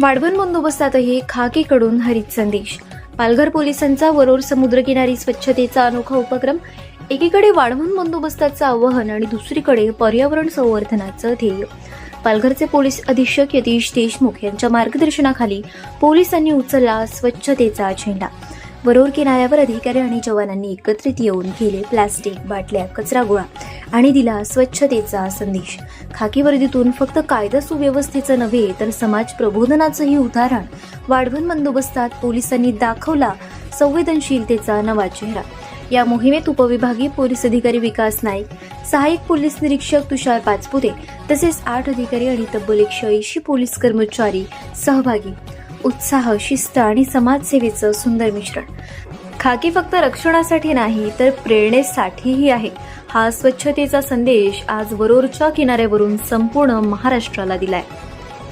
वाढवण बंदोबस्तातही खाकीकडून हरित संदेश. पालघर पोलिसांचा वरोर समुद्रकिनारी स्वच्छतेचा अनोखा उपक्रम एकीकडे वाढवण बंदोबस्ताचं आवाहन आणि दुसरीकडे पर्यावरण संवर्धनाचं ध्येय. पालघरचे पोलीस अधीक्षक यतीश देशमुख यांच्या मार्गदर्शनाखाली पोलिसांनी उचलला स्वच्छतेचा झेंडा. वरोर किनाऱ्यावर अधिकारी आणि जवानांनी एकत्रित येऊन केले प्लास्टिक बाटल्या कचरा गोळा आणि दिला स्वच्छतेचा संदेश. खाकी वर्दीतून फक्त कायदा सुव्यवस्थेचं नव्हे तर समाज प्रबोधनाचंही उदाहरण. वाढवण बंदोबस्तात पोलिसांनी दाखवला संवेदनशीलतेचा नवा चेहरा. या मोहिमेत उपविभागीय पोलीस अधिकारी विकास नाईक सहाय्यक पोलीस निरीक्षक तुषार पाचपुते तसेच आठ अधिकारी आणि तब्बल एकशे ऐंशी पोलीस कर्मचारी सहभागी. उत्साह शिस्त आणि समाजसेवेचं सुंदर मिश्रण. खाकी फक्त रक्षणासाठी नाही तर प्रेरणेसाठीही आहे. हा स्वच्छतेचा संदेश आज वरोरच्या किनाऱ्यावरून संपूर्ण महाराष्ट्राला दिलाय.